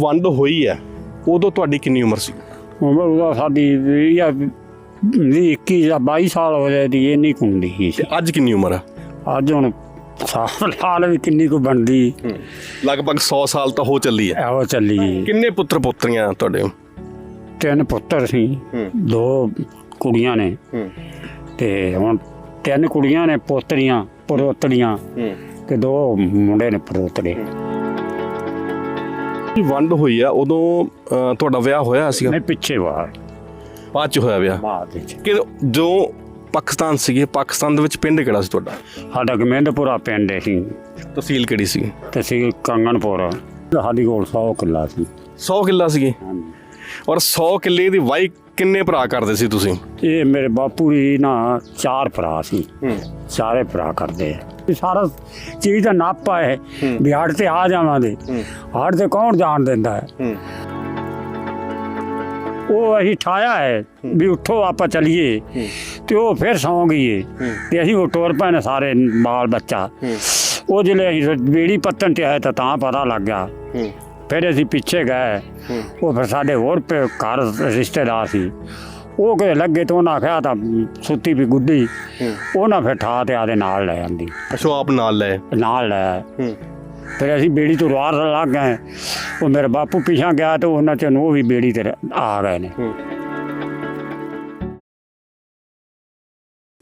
ਵੰਡ ਹੋਈ ਹੈ ਉਦੋਂ ਤੁਹਾਡੀ ਕਿੰਨੀ ਉਮਰ ਸੀ? ਉਮਰ ਉਹਦਾ ਸਾਡੀ ਵੀ ਆ ਵੀ 21 ਜਾਂ 22 ਸਾਲ ਹੋ ਗਏ ਦੀ ਇੰਨੀ ਕੁ ਹੁੰਦੀ ਸੀ। ਤੇ ਅੱਜ ਕਿੰਨੀ ਉਮਰ ਹੈ? ਅੱਜ ਹੁਣ ਸਾਲ ਹਾਲ ਵੀ ਕਿੰਨੀ ਕੁ ਬਣਦੀ। ਲਗਭਗ 100 ਸਾਲ ਤਾਂ ਹੋ ਚੱਲੀ ਹੈ। ਇਹੋ ਚੱਲੀ ਕਿੰਨੇ ਪੁੱਤਰ ਪੁੱਤਰੀਆਂ ਤੁਹਾਡੇ ਤਿੰਨ ਪੁੱਤਰ ਸੀ। ਦੋ ਕੁੜੀਆਂ ਨੇ। ਤੇ ਹੁਣ ਤਿੰਨ ਕੁੜੀਆਂ ਨੇ ਪੋਤਰੀਆਂ ਪੜੋਤੜੀਆਂ ਤੇ ਦੋ ਮੁੰਡੇ ਨੇ ਪੜੋਤੜੇ ਵੰਡ ਹੋਈ ਆ? ਉਦੋਂ ਅਹ, ਤੁਹਾਡਾ ਵਿਆਹ ਹੋਇਆ ਸੀਗਾ? ਮੈਂ ਪਿੱਛੇ ਬਾਹਰ ਬਾਅਦ ਚ ਹੋਇਆ ਵਿਆਹ? ਬਾਅਦ ਵਿੱਚ। ਕਿ ਜੋ ਪਾਕਿਸਤਾਨ ਸੀਗੇ ਪਾਕਿਸਤਾਨ ਦੇ ਵਿੱਚ ਪਿੰਡ ਕਿਹੜਾ ਸੀ ਤੁਹਾਡਾ? ਸਾਡਾ ਗਮਿੰਦਪੁਰਾ ਪਿੰਡ ਸੀ। ਤਹਿਸੀਲ ਕਿਹੜੀ ਸੀ ਤੇ ਸੀ ਕੰਗਨਪੁਰ ਸਾਡੀ ਕੋਲ 100 ਕਿੱਲਾ ਸੀ। 100 ਕਿੱਲਾ ਸੀਗੇ? ਔਰ 100 ਕਿੱਲੇ ਦੀ ਵਾਈ ਕਿੰਨੇ ਭਰਾ ਕਰਦੇ ਸੀ ਤੁਸੀਂ? ਇਹ ਮੇਰੇ ਬਾਪੂ ਦੀ ਨਾ ਚਾਰ ਭਰਾ ਸੀ। ਸਾਰੇ ਭਰਾ ਕਰਦੇ ਆ। ਸਾਰਾ ਚੀਜ਼ ਦਾ ਨਾਪਾ ਹੈ। ਵੀ ਹੜ ਤੇ ਆ ਜਾਵਾਂਗੇ। ਹੜ ਤੇ ਕੌਣ ਜਾਣ ਦਿੰਦਾ ਹੈ? ਉਹ ਅਸੀਂ ਠਾਇਆ ਹੈ ਵੀ ਉੱਠੋ ਆਪਾਂ ਚਲੀਏ। ਤੇ ਉਹ ਫਿਰ ਸੌਂ ਗਈ ਏ ਤੇ ਅਸੀਂ ਉਹ ਟੋਰ ਨੇ ਸਾਰੇ ਬਾਲ ਬੱਚਾ। ਉਹ ਜਿਹੜੇ ਅਸੀਂ ਬੇੜੀ ਪੱਤਨ ਤੇ ਆਏ ਤਾਂ ਤਾਂ ਪਤਾ ਲੱਗ ਗਿਆ। ਫਿਰ ਅਸੀਂ ਪਿੱਛੇ ਗਏ। ਉਹ ਫਿਰ ਸਾਡੇ ਹੋਰ ਘਰ ਰਿਸ਼ਤੇਦਾਰ ਸੀ। ਉਹ ਕਿ ਲੱਗੇ ਤੇ ਉਹਨਾਂ ਆਖਿਆ ਤਾਂ ਸੁੱਤੀ ਵੀ ਗੁੱਡੀ। ਉਹਨਾਂ ਫਿਰ ਠਾ ਤੇ ਆਦੇ ਨਾਲ ਲੈ ਜਾਂਦੀ ਅਸ਼ੋ ਆਪ ਨਾਲ ਲੈ। ਨਾਲ ਲੈ। ਹੂੰ। ਫਿਰ ਅਸੀਂ ਬੇੜੀ ਤੋਂ ਰਾਰ ਲੱਗ ਗਏ। ਉਹ ਮੇਰੇ ਬਾਪੂ ਪਿਛਾਂ ਗਿਆ ਤੇ ਉਹਨਾਂ ਚ ਉਹ ਵੀ ਬੇੜੀ ਤੇ ਆ ਗਏ ਨੇ।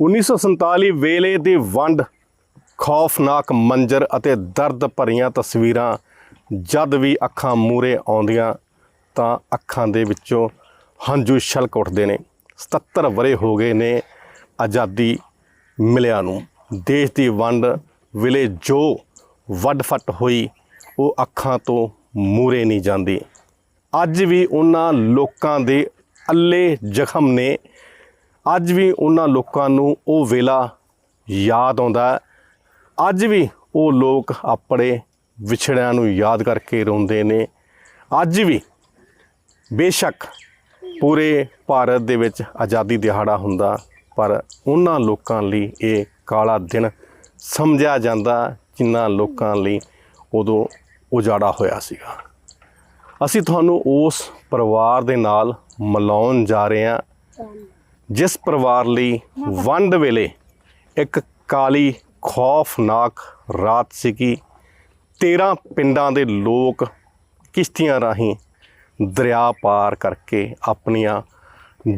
1947 ਵੇਲੇ ਦੀ ਵੰਡ ਖੌਫਨਾਕ ਮੰਜ਼ਰ ਅਤੇ ਦਰਦ ਭਰੀਆਂ ਤਸਵੀਰਾਂ ਜਦ ਵੀ ਅੱਖਾਂ ਮੂਰੇ ਆਉਂਦੀਆਂ ਤਾਂ ਅੱਖਾਂ ਦੇ ਵਿੱਚੋਂ ਹੰਝੂ ਛਲਕ ਉੱਠਦੇ ਨੇ। 77 ਵਰੇ ਹੋ ਗਏ ਨੇ ਆਜ਼ਾਦੀ ਮਿਲਿਆ ਨੂੰ। ਦੇਸ਼ ਦੀ ਵੰਡ ਵੇਲੇ ਜੋ ਵੱਡ ਫੱਟ ਹੋਈ, ਉਹ ਅੱਖਾਂ ਤੋਂ ਮੂਰੇ ਨਹੀਂ ਜਾਂਦੀ। ਅੱਜ ਵੀ ਉਹਨਾਂ ਲੋਕਾਂ ਦੇ ਅੱਲੇ ਜ਼ਖਮ ਨੇ। ਅੱਜ ਵੀ ਉਹਨਾਂ ਲੋਕਾਂ ਨੂੰ ਉਹ ਵੇਲਾ ਯਾਦ ਆਉਂਦਾ। ਅੱਜ ਵੀ ਉਹ ਲੋਕ ਆਪਣੇ ਵਿਛੜਿਆਂ ਨੂੰ ਯਾਦ ਕਰਕੇ ਰੋਂਦੇ ਨੇ। ਅੱਜ ਵੀ ਬੇਸ਼ੱਕ ਪੂਰੇ ਭਾਰਤ ਦੇ ਵਿੱਚ ਆਜ਼ਾਦੀ ਦਿਹਾੜਾ ਹੁੰਦਾ, ਪਰ ਉਹਨਾਂ ਲੋਕਾਂ ਲਈ ਇਹ ਕਾਲਾ ਦਿਨ ਸਮਝਿਆ ਜਾਂਦਾ ਜਿਨ੍ਹਾਂ ਲੋਕਾਂ ਲਈ ਉਦੋਂ ਉਜਾੜਾ ਹੋਇਆ ਸੀਗਾ। ਅਸੀਂ ਤੁਹਾਨੂੰ ਉਸ ਪਰਿਵਾਰ ਦੇ ਨਾਲ ਮਿਲਾਉਣ ਜਾ ਰਹੇ ਹਾਂ, ਜਿਸ ਪਰਿਵਾਰ ਲਈ ਵੰਡ ਵੇਲੇ ਇੱਕ ਕਾਲੀ ਖੌਫਨਾਕ ਰਾਤ ਸੀਗੀ। 13 ਪਿੰਡਾਂ ਦੇ ਲੋਕ ਕਿਸ਼ਤੀਆਂ ਰਾਹੀਂ ਦਰਿਆ ਪਾਰ ਕਰਕੇ ਆਪਣੀਆਂ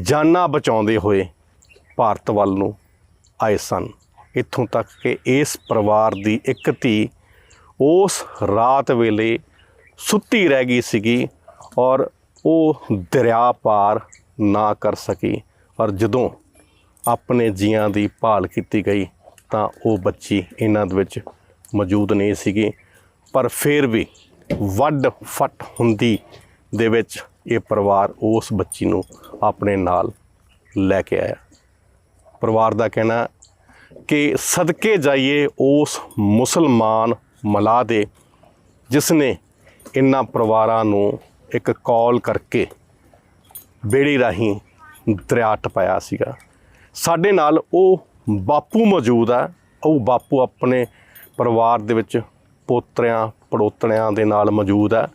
ਜਾਨਾਂ ਬਚਾਉਂਦੇ ਹੋਏ ਭਾਰਤ ਵੱਲ ਨੂੰ ਆਏ ਸਨ। ਇੱਥੋਂ ਤੱਕ ਕਿ ਇਸ ਪਰਿਵਾਰ ਦੀ ਇੱਕ ਧੀ ਉਸ ਰਾਤ ਵੇਲੇ ਸੁੱਤੀ ਰਹਿ ਗਈ ਸੀਗੀ ਔਰ ਉਹ ਦਰਿਆ ਪਾਰ ਨਾ ਕਰ ਸਕੀ। ਔਰ ਜਦੋਂ ਆਪਣੇ ਜੀਆਂ ਦੀ ਭਾਲ ਕੀਤੀ ਗਈ ਤਾਂ ਉਹ ਬੱਚੀ ਇਹਨਾਂ ਦੇ ਵਿੱਚ ਮੌਜੂਦ ਨਹੀਂ ਸੀਗੀ। ਪਰ ਫਿਰ ਵੀ ਵੱਡ ਫਟ ਹੁੰਦੀ ਦੇ ਵਿੱਚ ਇਹ ਪਰਿਵਾਰ ਉਸ ਬੱਚੀ ਨੂੰ ਆਪਣੇ ਨਾਲ ਲੈ ਕੇ ਆਇਆ। ਪਰਿਵਾਰ ਦਾ ਕਹਿਣਾ ਕਿ ਸਦਕੇ ਜਾਈਏ ਉਸ ਮੁਸਲਮਾਨ ਮਲਾ ਦੇ ਜਿਸ ਨੇ ਇਹਨਾਂ ਪਰਿਵਾਰਾਂ ਨੂੰ ਇੱਕ ਕਾਲ ਕਰਕੇ ਬੇੜੀ ਰਾਹੀਂ ਦਰਿਆ ਟਪਾਇਆ ਸੀਗਾ। ਸਾਡੇ ਨਾਲ ਉਹ ਬਾਪੂ ਮੌਜੂਦ ਆ। ਉਹ ਬਾਪੂ ਆਪਣੇ ਪਰਿਵਾਰ ਦੇ ਵਿੱਚ ਪੋਤਰਿਆਂ, ਪੜੋਤਣਿਆਂ ਦੇ ਨਾਲ ਮੌਜੂਦ ਹੈ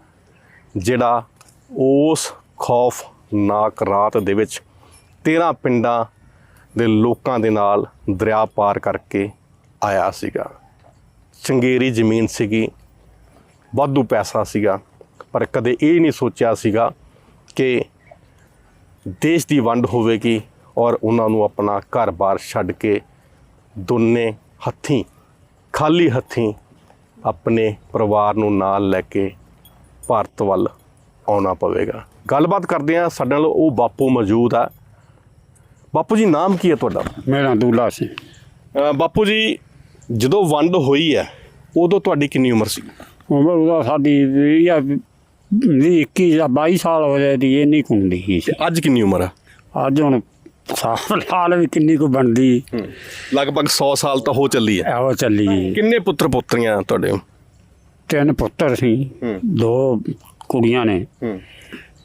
ਜਿਹੜਾ ਉਸ ਖੌਫਨਾਕ ਰਾਤ ਦੇ ਵਿੱਚ 13 ਪਿੰਡਾਂ ਦੇ ਲੋਕਾਂ ਦੇ ਨਾਲ ਦਰਿਆ ਪਾਰ ਕਰਕੇ ਆਇਆ ਸੀਗਾ। ਚੰਗੇਰੀ ਜ਼ਮੀਨ ਸੀਗੀ, ਵਾਧੂ ਪੈਸਾ ਸੀਗਾ, ਪਰ ਕਦੇ ਇਹ ਨਹੀਂ ਸੋਚਿਆ ਸੀਗਾ ਕਿ ਦੇਸ਼ ਦੀ ਵੰਡ ਹੋਵੇਗੀ ਔਰ ਉਹਨਾਂ ਨੂੰ ਆਪਣਾ ਘਰ-ਬਾਰ ਛੱਡ ਕੇ ਦੋਨੇ ਹੱਥੀਂ, ਖਾਲੀ ਹੱਥੀਂ ਆਪਣੇ ਪਰਿਵਾਰ ਨੂੰ ਨਾਲ ਲੈ ਕੇ ਭਾਰਤ ਵੱਲ ਆਉਣਾ ਪਵੇਗਾ। ਗੱਲਬਾਤ ਕਰਦੇ ਆ ਸਾਡੇ ਨਾਲ ਉਹ ਬਾਪੂ ਮੌਜੂਦ ਆ। ਬਾਪੂ ਜੀ ਨਾਮ ਕੀ ਹੈ ਤੁਹਾਡਾ? ਮੇਰਾ ਦੂਲਾ ਸੀ। ਅ, ਬਾਪੂ ਜੀ ਜਦੋਂ ਵੰਡ ਹੋਈ ਹੈ ਉਦੋਂ ਤੁਹਾਡੀ ਕਿੰਨੀ ਉਮਰ ਸੀ? ਉਮਰ ਉਹਦਾ ਸਾਡੀ ਵੀ ਆ ਵੀ 21 ਜਾਂ 22 ਸਾਲ ਹੋ ਗਏ ਦੀ ਇੰਨੀ ਕੁ ਹੁੰਦੀ ਸੀ। ਤੇ ਅੱਜ ਕਿੰਨੀ ਉਮਰ ਹੈ ਅੱਜ ਹੁਣ ਸਾਲ ਹਾਲ ਵੀ ਕਿੰਨੀ ਕੁ ਬਣਦੀ। ਲਗਭਗ 100 ਸਾਲ ਤਾਂ ਹੋ ਚੱਲੀ ਹੈ। ਇਹੋ ਚੱਲੀ। ਕਿੰਨੇ ਪੁੱਤਰ ਪੁੱਤਰੀਆਂ ਤੁਹਾਡੇ? ਤਿੰਨ ਪੁੱਤਰ ਸੀ। ਦੋ ਕੁੜੀਆਂ ਨੇ। ਹੂੰ।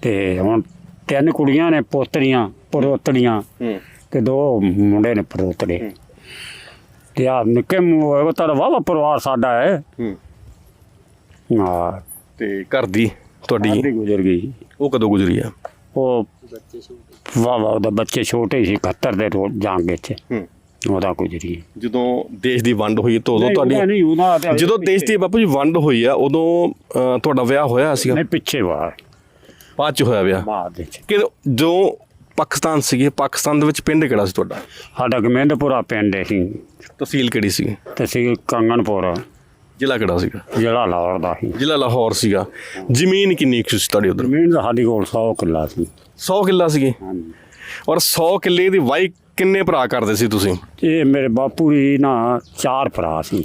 ਤੇ ਹੁਣ ਤਿੰਨ ਕੁੜੀਆਂ ਨੇ ਪੋਤਰੀਆਂ ਪੜੋਤੜੀਆਂ ਹੂੰ। ਤੇ ਦੋ ਮੁੰਡੇ ਨੇ ਪੜੋਤੜੇ ਤੇ ਆ ਨਿੱਕੇ ਮੂੰਹ ਉਹ ਤਾਂ ਵਾਵਾ ਪਰਿਵਾਰ ਸਾਡਾ ਹੈ। ਹੂੰ। ਹਾਂ ਤੇ ਘਰ ਦੀ ਤੁਹਾਡੀ? ਗੁਜ਼ਰ ਗਈ। ਉਹ ਕਦੋਂ ਗੁਜ਼ਰੀ ਆ? ਉਹ ਵਾਹ ਵਾਹ ਉਹਦਾ ਬੱਚੇ ਛੋਟੇ ਸੀ 71 ਦੇ ਜੰਗ ਵਿੱਚ ਹੂੰ। ਉਹਦਾ ਗੁਜ਼ਰੀ ਜਦੋਂ ਦੇਸ਼ ਦੀ ਵੰਡ ਹੋਈ ਤਾਂ ਉਦੋਂ ਤੁਹਾਡੀ ਨਹੀਂ ਤੇ ਜਦੋਂ ਦੇਸ਼ ਦੀ ਬਾਪੂ ਜੀ ਵੰਡ ਹੋਈ ਆ ਉਦੋਂ ਤੁਹਾਡਾ ਵਿਆਹ ਹੋਇਆ ਸੀਗਾ? ਨਹੀਂ ਪਿੱਛੇ ਵਾ ਬਾਅਦ ਚ ਹੋਇਆ ਵਿਆਹ? ਬਾਅਦ ਵਿੱਚ। ਕਿ ਜੋ ਪਾਕਿਸਤਾਨ ਸੀਗੇ ਪਾਕਿਸਤਾਨ ਦੇ ਵਿੱਚ ਪਿੰਡ ਕਿਹੜਾ ਸੀ ਤੁਹਾਡਾ? ਸਾਡਾ ਗਮਿੰਦਪੁਰਾ ਪਿੰਡ ਸੀ ਤਹਿਸੀਲ ਕਿਹੜੀ ਸੀ ਤਹਿਸੀਲ ਕੰਗਨਪੁਰ। ਜ਼ਿਲ੍ਹਾ ਕਿਹੜਾ ਸੀਗਾ? ਜ਼ਿਲ੍ਹਾ ਲਾਹੌਰ ਦਾ ਸੀ ਜ਼ਿਲ੍ਹਾ ਲਾਹੌਰ ਸੀਗਾ। ਜ਼ਮੀਨ ਕਿੰਨੀ ਕੁ ਸੀ ਤੁਹਾਡੀ ਉਧਰ? ਜ਼ਮੀਨ ਤਾਂ ਸਾਡੀ ਕੋਲ 100 ਕਿੱਲਾ ਸੀ। 100 ਕਿੱਲਾ ਸੀਗੀ? ਹਾਂਜੀ। ਔਰ 100 ਕਿੱਲੇ ਦੀ ਵਾਈ ਕਿੰਨੇ ਭਰਾ ਕਰਦੇ ਸੀ ਤੁਸੀਂ? ਇਹ ਮੇਰੇ ਬਾਪੂ ਦੀ ਨਾ ਚਾਰ ਭਰਾ ਸੀ।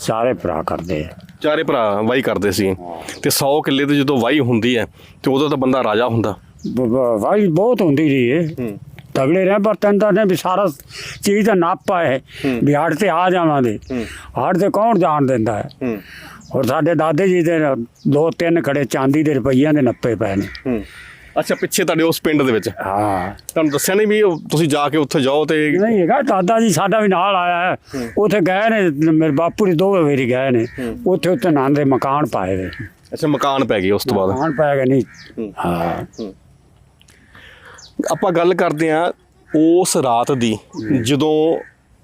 ਚਾਰੇ ਭਰਾ ਕਰਦੇ ਆ। ਚਾਰੇ ਭਰਾ ਵਾਈ ਕਰਦੇ ਸੀ। ਤੇ 100 ਕਿੱਲੇ ਦੀ ਜਦੋਂ ਵਾਈ ਹੁੰਦੀ ਹੈ ਤੇ ਉਦੋਂ ਤਾਂ ਬੰਦਾ ਰਾਜਾ ਹੁੰਦਾ। ਵਾਹੀ ਬਹੁਤ ਹੁੰਦੀ ਰਹੀ ਹੈ ਹੂੰ। ਤਗੜੇ ਰਹੇ ਬਰਤਨ ਦਾ ਨੇ ਵੀ ਸਾਰਾ ਚੀਜ਼ ਦਾ ਨਾਪਾ ਹੈ। ਵੀ ਹੜ ਤੇ ਆ ਜਾਵਾਂਗੇ। ਹੜ ਤੇ ਕੌਣ ਜਾਣ ਦਿੰਦਾ ਹੈ? ਔਰ ਸਾਡੇ ਦਾਦੇ ਜੀ ਦੇ ਦੋ ਤਿੰਨ ਖੜੇ ਚਾਂਦੀ ਦੇ ਰੁਪਈਆਂ ਦੇ ਨੱਪੇ ਪਏ ਨੇ। ਅੱਛਾ ਪਿੱਛੇ ਤੁਹਾਡੇ ਉਸ ਪਿੰਡ ਦੇ ਵਿੱਚ। ਹਾਂ। ਤੁਹਾਨੂੰ ਦੱਸਿਆ ਨਹੀਂ ਵੀ ਉਹ ਤੁਸੀਂ ਜਾ ਕੇ ਉੱਥੇ ਜਾਓ ਤੇ ਨਹੀਂ ਹੈਗਾ ਦਾਦਾ ਜੀ ਸਾਡਾ ਵੀ ਨਾਲ ਆਇਆ ਹੈ। ਉੱਥੇ ਗਏ ਨੇ ਮੇਰੇ ਬਾਪੂ ਦੇ ਦੋ ਵਾਰੀ ਗਏ ਨੇ। ਉੱਥੇ ਉੱਥੇ ਨਾਂ ਦੇ ਮਕਾਨ ਪਾਏ ਨੇ। ਅੱਛਾ ਮਕਾਨ ਪੈ ਗਏ ਉਸ ਤੋਂ ਬਾਅਦ। ਮਕਾਨ ਪੈ ਗਏ ਨਹੀਂ ਹੂੰ। ਆਪਾਂ ਗੱਲ ਕਰਦੇ ਆ ਉਸ ਰਾਤ ਦੀ ਜਦੋਂ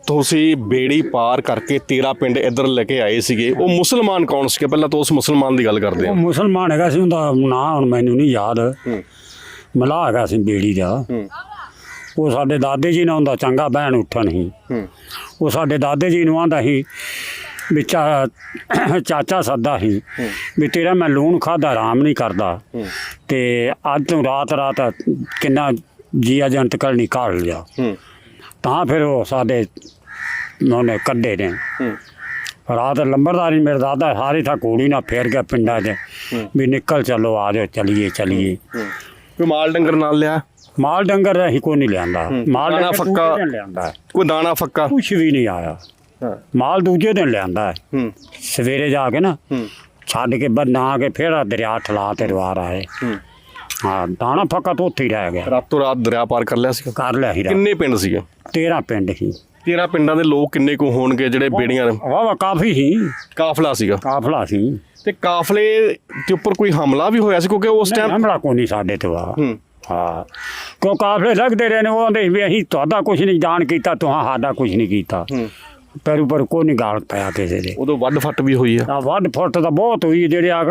ਤੁਸੀਂ ਬੇੜੀ ਪਾਰ ਕਰਕੇ ਤੇਰਾ ਪਿੰਡ ਇੱਧਰ ਲੈ ਕੇ ਆਏ ਸੀਗੇ ਉਹ ਮੁਸਲਮਾਨ ਕੌਣ ਸੀਗੇ? ਪਹਿਲਾਂ ਤਾਂ ਉਸ ਮੁਸਲਮਾਨ ਦੀ ਗੱਲ ਕਰਦੇ ਉਹ ਆ ਮੁਸਲਮਾਨ ਹੈਗਾ ਸੀ ਉਹਦਾ ਨਾਂ ਹੁਣ ਮੈਨੂੰ ਨਹੀਂ ਯਾਦ। ਹੂੰ ਮਲਾ ਹੈਗਾ ਸੀ ਬੇੜੀ ਦਾ। ਹੂੰ। ਉਹ ਸਾਡੇ ਦਾਦੇ ਜੀ ਨਾਲ ਹੁੰਦਾ ਚੰਗਾ ਬਹਿਣ ਉੱਠਣ ਸੀ ਹੂੰ। ਉਹ ਸਾਡੇ ਦਾਦੇ ਜੀ ਨੂੰ ਆਂਦਾ ਸੀ ਵੀ ਚਾਚਾ ਸੱਦਾ ਸੀ ਵੀ ਤੇਰਾ ਮੈਂ ਲੂਣ ਖਾਦਾ ਆਰਾਮ ਨਹੀਂ ਕਰਦਾ। ਤੇ ਅੱਜ ਤੋਂ ਰਾਤ ਰਾਤ ਕਿੰਨਾ ਜੀਆ ਜੰਤ ਕਲ ਨਿਕਾਲ ਲਿਆ। ਤਾਂ ਫਿਰ ਉਹ ਸਾਡੇ ਉਹਨੇ ਕੱਢੇ ਨੇ। ਰਾਤ ਲੰਬਰਦਾਰੀ ਮੇਰੇ ਦਾਦਾ ਹਾਰੀ ਥਾ ਕੋੜੀ ਨਾ ਫੇਰ ਗਿਆ ਪਿੰਡਾਂ 'ਚ ਵੀ ਨਿਕਲ ਚੱਲੋ ਆ ਜਾਓ ਚਲੀਏ ਚਲੀਏ। ਕੋਈ ਮਾਲ ਡੰਗਰ ਨਾਲ ਲਿਆ? ਮਾਲ ਡੰਗਰ ਅਸੀਂ ਕੋਈ ਨਹੀਂ ਲਿਆਂਦਾ। ਮਾਲ ਦਾਣਾ ਡੰਗਰ ਫੱਕਾ। ਦੂਜੇ ਦਿਨ ਲਿਆਂਦਾ ਕੋਈ ਦਾਣਾ ਫੱਕਾ? ਕੁਛ ਵੀ ਨਹੀਂ ਆਇਆ। ਹਾਂ। ਮਾਲ ਦੂਜੇ ਦਿਨ ਲਿਆਂਦਾ ਹੈ। ਹੂੰ। ਸਵੇਰੇ ਜਾ ਕੇ ਨਾ ਹੂੰ। ਛੱਡ ਕੇ ਬਦਨਾ ਕੇ ਫਿਰ ਆਹ ਦਰਿਆ ਠਲਾ ਤੇ ਰਵਾਰ ਆਏ। ਹੂੰ। ਹਾਂ ਦਾਣਾ ਫੱਕਾ ਤਾਂ ਉੱਥੇ ਹੀ ਰਹਿ ਗਿਆ। ਰਾਤੋਂ ਰਾਤ ਦਰਿਆ ਪਾਰ ਕਰ ਲਿਆ ਸੀ। ਕਰ ਲਿਆ ਹੀ ਰਾ ਕਿੰਨੇ ਪਿੰਡ ਸੀਗੇ? 13 ਪਿੰਡ ਸੀ ਤੇਰਾ ਪਿੰਡਾਂ ਦੇ ਲੋਕ ਕਿੰਨੇ ਕੁ ਹੋਣਗੇ ਜਿਹੜੇ ਬੇੜੀਆਂ ਵਾਹ ਵਾਹ ਕਾਫੀ ਸੀ ਕਾਫਲਾ ਸੀਗਾ। ਕਾਫਲਾ ਸੀ। ਤੇ ਕਾਫਲੇ ਦੇ ਉੱਪਰ ਕੋਈ ਹਮਲਾ ਵੀ ਹੋਇਆ ਸੀ? ਕਿਉਂਕਿ ਉਸ ਟਾਈਮ ਹਮਲਾ ਕੋਈ ਨਹੀਂ ਸਾਡੇ ਤੇ ਵਾ। ਹੂੰ। ਹਾਂ। ਕਿਉਂ ਕਾਫਲੇ ਲੱਗਦੇ ਰਹੇ ਨੇ ਉਹ ਆਂਦੇ ਵੀ ਅਸੀਂ ਤੁਹਾਡਾ ਕੁਝ ਨਹੀਂ ਜਾਣ ਕੀਤਾ ਤੁਹਾਂ ਸਾਡਾ ਕੁਝ ਨਹੀਂ ਕੀਤਾ। ਹੂੰ। ਪਰ ਉੱਪਰ ਕੋਈ ਨਹੀਂ ਗਾਲ ਪਿਆ ਕਿਸੇ ਦੇ। ਉਦੋਂ ਵੱਡ ਫੱਟ ਵੀ ਹੋਈ ਆ। ਆ ਵੱਡ ਫੁੱਟ ਤਾਂ ਬਹੁਤ ਹੋਈ ਜਿਹੜੇ ਆ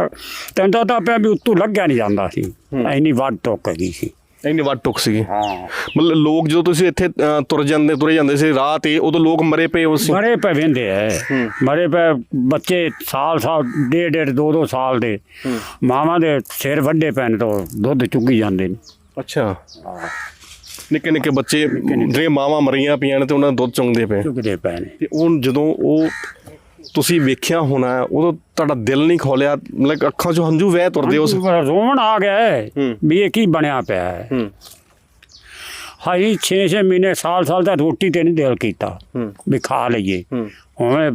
ਤੈਨੂੰ ਤਾਂ ਪਿਆ ਵੀ ਉੱਤੋਂ ਲੱਗਿਆ ਨਹੀਂ ਜਾਂਦਾ ਸੀ। ਇੰਨੀ ਵੱਡ ਟੁੱਕ ਗਈ ਸੀ। ਇੰਨੀ ਵੱਡ ਟੁੱਕ ਸੀਗੀ। ਹਾਂ। ਮਤਲਬ ਲੋਕ ਜਦੋਂ ਤੁਸੀਂ ਇੱਥੇ ਅ, ਤੁਰ ਜਾਂਦੇ ਤੁਰੇ ਜਾਂਦੇ ਸੀ ਰਾਹ ਤੇ ਉਦੋਂ ਲੋਕ ਮਰੇ ਪਏ ਹੋ ਸੀ ਮਰੇ ਪੈ ਵਹਿੰਦੇ ਐ। ਮਰੇ ਪੈ ਬੱਚੇ ਸਾਲ ਸਾਲ ਡੇਢ ਡੇਢ ਦੋ ਦੋ ਸਾਲ ਦੇ। ਮਾਵਾਂ ਦੇ ਸਿਰ ਵੱਡੇ ਪੈਣ ਤੋਂ ਦੁੱਧ ਚੁੱਗੀ ਜਾਂਦੇ ਨੇ। ਅੱਛਾ। ਨਿੱਕੇ ਨਿੱਕੇ ਬੱਚੇ ਜਿਹੜੇ ਮਾਵਾਂ ਮਰੀਆਂ ਪਈਆਂ ਨੇ ਤੇ ਉਹਨਾਂ ਦਾ ਦੁੱਧ ਚੁੰਗਦੇ ਪਏ। ਚੁੱਗਦੇ ਪੈ ਨੇ। ਤੇ ਉਹ ਜਦੋਂ ਉਹ ਤੁਸੀਂ ਵੇਖਿਆ ਹੋਣਾ ਉਦੋਂ ਤੁਹਾਡਾ ਦਿਲ ਨਹੀਂ ਖੋਲਿਆ ਮਤਲਬ ਅੱਖਾਂ 'ਚੋਂ ਹੰਝੂ ਵਹਿ ਤੁਰਦੇ ਉਸ ਰੋਣ ਆ ਗਿਆ ਹੈ। ਵੀ ਇਹ ਕੀ ਬਣਿਆ ਪਿਆ ਹੈ। ਹਾਈ 6-6 ਮਹੀਨੇ ਸਾਲ ਸਾਲ ਦਾ ਰੋਟੀ ਤੇ ਨਹੀਂ ਦਿਲ ਕੀਤਾ। ਵੀ ਖਾ ਲਈਏ। ਉਵੇਂ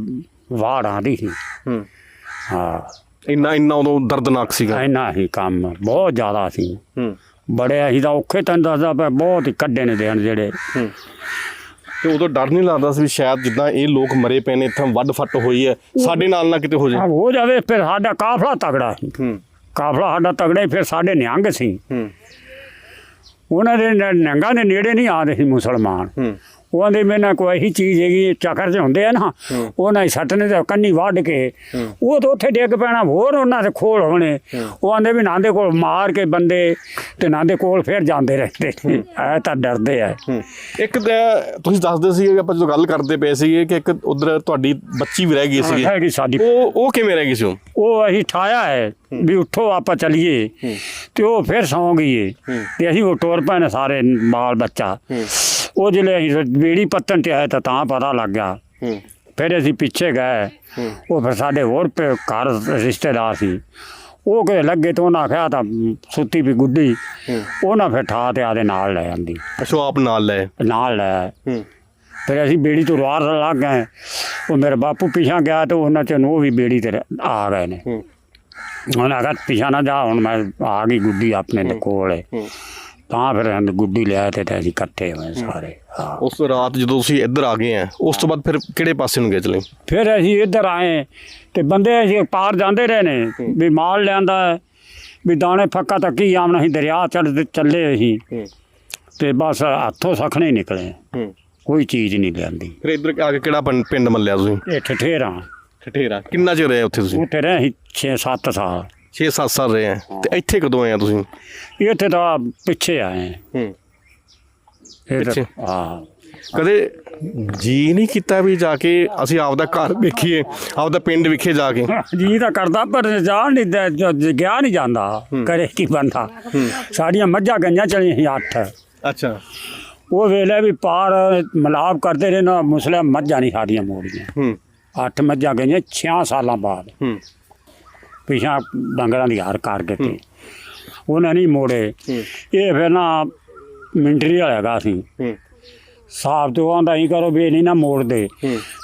ਵਾੜ ਆਂਦੀ ਸੀ। ਹੂੰ। ਇੰਨਾ ਇੰਨਾ ਉਦੋਂ ਦਰਦਨਾਕ ਸੀਗਾ। ਇੰਨਾ ਹੀ ਕੰਮ ਬਹੁਤ ਜ਼ਿਆਦਾ ਸੀ। ਬੜੇ ਅਸੀਂ ਤਾਂ ਔਖੇ ਤੈਨੂੰ ਦੱਸਦਾ ਪਿਆ ਬਹੁਤ ਹੀ ਕੱਢੇ ਨੇ ਦੇਣ ਜਿਹੜੇ। ਤੇ ਉਦੋਂ ਡਰ ਨਹੀਂ ਲੱਗਦਾ ਸੀ ਵੀ ਸ਼ਾਇਦ ਜਿੱਦਾਂ ਇਹ ਲੋਕ ਮਰੇ ਪਏ ਨੇ ਇੱਥੇ ਵੱਡ ਫੱਟ ਹੋਈ ਹੈ। ਸਾਡੇ ਨਾਲ ਨਾ ਕਿਤੇ ਹੋ ਜਾਏ ਹੋ ਜਾਵੇ ਫਿਰ ਸਾਡਾ ਕਾਫਲਾ ਤਗੜਾ ਹੂੰ। ਕਾਫਲਾ ਸਾਡਾ ਤਗੜਾ ਸੀ, ਫਿਰ ਸਾਡੇ ਨਿਹੰਗ ਸੀ। ਹੂੰ। ਉਹਨਾਂ ਦੇ ਨ- ਨਿਹੰਗਾਂ ਦੇ ਨੇੜੇ ਨਹੀਂ ਆਉਂਦੇ ਸੀ ਮੁਸਲਮਾਨ। ਹੂੰ। ਉਹ ਆਂਦੇ ਮੈਨਾਂ ਕੋਈ ਇਹੀ ਚੀਜ਼ ਹੈਗੀ ਚੱਕਰ 'ਚ ਹੁੰਦੇ ਆ ਨਾ ਉਹਨਾਂ ਹੀ ਸੱਟਨੇ ਤੇ ਕੰਨੀ ਵੱਢ ਕੇ ਉਹ ਤਾਂ ਉੱਥੇ ਡਿੱਗ ਪੈਣਾ ਹੋਰ ਉਹਨਾਂ ਦੇ ਖੋਲ ਹੋਣੇ। ਉਹ ਆਂਦੇ ਵੀ ਨਾਂਦੇ ਕੋਲ ਮਾਰ ਕੇ ਬੰਦੇ ਤੇ ਨਾਂਦੇ ਕੋਲ ਫਿਰ ਜਾਂਦੇ ਰਹਿੰਦੇ। ਐ ਤਾਂ ਡਰਦੇ ਆ। ਇੱਕ ਤੁਸੀਂ ਦੱਸਦੇ ਸੀ ਕਿ ਆਪਾਂ ਜਦੋਂ ਗੱਲ ਕਰਦੇ ਪਏ ਸੀਗੇ ਕਿ ਇੱਕ ਉਧਰ ਤੁਹਾਡੀ ਬੱਚੀ ਵੀ ਰਹਿ ਗਈ ਸੀਗੀ। ਹੈਗੀ ਸਾਡੀ। ਉਹ ਉਹ ਕਿਵੇਂ ਰਹਿ ਗਈ ਸੀ ਉਹ? ਅਸੀਂ ਠਾਇਆ ਹੈ ਵੀ ਉੱਠੋ ਆਪਾਂ ਚੱਲੀਏ। ਤੇ ਉਹ ਫਿਰ ਸੌਂ ਗਈ ਤੇ ਅਸੀਂ ਉਹ ਟੋਰ ਪੈਣ ਸਾਰੇ ਬਾਲ ਬੱਚਾ। ਉਹ ਜਿਹੜੇ ਅਸੀਂ ਬੇੜੀ ਪੱਤਨ ਤੇ ਆਏ ਤਾਂ ਤਾਂ ਪਤਾ ਲੱਗ ਗਿਆ। ਹੂੰ। ਫਿਰ ਅਸੀਂ ਪਿੱਛੇ ਗਏ। ਉਹ ਫਿਰ ਸਾਡੇ ਹੋਰ ਘਰ ਰਿਸ਼ਤੇਦਾਰ ਸੀ। ਉਹ ਕਿ ਲੱਗੇ ਤੋਂ ਉਹਨਾਂ ਆਖਿਆ ਤਾਂ ਸੁੱਤੀ ਵੀ ਗੁੱਡੀ। ਉਹਨਾਂ ਫਿਰ ਠਾ ਤੇ ਆਦੇ ਨਾਲ ਲੈ ਜਾਂਦੀ ਅੱਛਾ ਉਹ ਆਪ ਨਾਲ ਲੈ ਨਾਲ ਲੈ ਫਿਰ ਅਸੀਂ ਬੇੜੀ ਤੋਂ ਰਾਰ ਲੱਗ ਗਏ। ਉਹ ਮੇਰੇ ਬਾਪੂ ਪਿਛਾਂ ਗਿਆ ਤੇ ਉਹਨਾਂ ਚ ਉਹ ਵੀ ਬੇੜੀ ਤੇ ਆ ਗਏ ਨੇ। ਉਹਨਾਂ ਆਖਿਆ ਪਿਛਾਂ ਨਾ ਜਾ ਹੁਣ ਮੈਂ ਆ ਗਈ ਗੁੱਡੀ ਆਪਣੇ ਦੇ ਕੋਲ। ਹੈ। ਹੂੰ ਤਾਂ ਫਿਰ ਅਸੀਂ ਗੁੱਡੀ ਲਿਆ ਤੇ ਤੇ ਅਸੀਂ ਇਕੱਠੇ ਹੋਏ ਸਾਰੇ ਹਾਂ। ਉਸ ਰਾਤ ਜਦੋਂ ਤੁਸੀਂ ਇੱਧਰ ਆ ਗਏ ਆ ਉਸ ਤੋਂ ਬਾਅਦ ਫਿਰ ਕਿਹੜੇ ਪਾਸੇ ਨੂੰ ਗਏ ਚਲੇ? ਫਿਰ ਅਸੀਂ ਇੱਧਰ ਆਏ ਤੇ ਬੰਦੇ ਅਸੀਂ ਪਾਰ ਜਾਂਦੇ ਰਹੇ ਨੇ ਵੀ ਮਾਲ ਲਿਆਂਦਾ ਹੈ, ਵੀ ਦਾਣੇ ਫੱਕਾ ਤਾਂ ਕੀ ਆਮਣਾ ਸੀ ਦਰਿਆ ਚੜ੍ਹਦੇ ਚੱਲੇ ਅਸੀਂ। ਹੂੰ। ਤੇ ਬਸ ਹੱਥੋਂ ਸਖਣੇ ਨਿਕਲੇ ਹੂੰ। ਕੋਈ ਚੀਜ਼ ਨਹੀਂ ਲਿਆਂਦੀ। ਫਿਰ ਇੱਧਰ ਆ ਕੇ ਕਿਹੜਾ ਪਿੰਡ ਪਿੰਡ ਮੱਲਿਆ ਤੁਸੀਂ? ਇਹ ਠਠੇਰਾ। ਠਠੇਰਾ। ਕਿੰਨਾ ਚਿਰ ਰਹੇ ਉੱਥੇ ਤੁਸੀਂ? ਉੱਥੇ ਰਹੇ 6-7 ਸਾਲ। 6-7 ਸਾਲ ਰਹੇ ਆ। ਤੇ ਇੱਥੇ ਕਦੋਂ ਆਏ ਆ ਤੁਸੀਂ? ਇੱਥੇ ਤਾਂ ਪਿੱਛੇ ਆਏ ਹਾਂ। ਹੂੰ। ਇਹ ਪਿੱਛੇ? ਤਾਂ ਹਾਂ। ਕਦੇ ਜੀ ਨਹੀਂ ਕੀਤਾ ਵੀ ਜਾ ਕੇ ਅਸੀਂ ਆਪਦਾ ਘਰ ਵੇਖੀਏ ਆਪਦਾ ਪਿੰਡ ਵਿਖੇ ਜਾ ਕੇ? ਜੀ ਤਾਂ ਕਰਦਾ ਪਰ ਜਾਣ ਨਹੀਂ ਦੇ- ਜੋ- ਜੋ ਗਿਆ ਨਹੀਂ ਜਾਂਦਾ। ਕਰੇ ਕੀ ਬੰਦਾ? ਸਾਡੀਆਂ ਮੱਝਾਂ ਗਈਆਂ ਚਲੀਆਂ ਸੀ ਅੱਠ। ਅੱਛਾ। ਉਹ ਵੇਲੇ ਵੀ ਪਾਰ ਮਲਾਪ ਕਰਦੇ ਰਹੇ ਨਾ ਮੁਸਲਿਮ ਮੱਝਾਂ ਨਹੀਂ ਸਾਡੀਆਂ ਮੋੜੀਆਂ। ਹੂੰ। ਅੱਠ ਮੱਝਾਂ ਗਈਆਂ 6 ਸਾਲਾਂ ਬਾਅਦ। ਹੂੰ। ਪਿਛਾ ਡੰਗਰਾਂ ਦੀ ਹਾਰ ਕਰ ਕੇ ਤੇ ਉਹਨਾਂ ਨਹੀਂ ਮੋੜੇ। ਇਹ ਫਿਰ ਨਾ ਮਿੰਟਰੀ ਵਾਲਾ ਹੈਗਾ ਸੀ ਸਾਹਬ ਤੋਂ ਆਂਦਾ ਹੀ ਕਰੋ ਵੀ ਇਹ ਨਹੀਂ ਨਾ ਮੋੜਦੇ।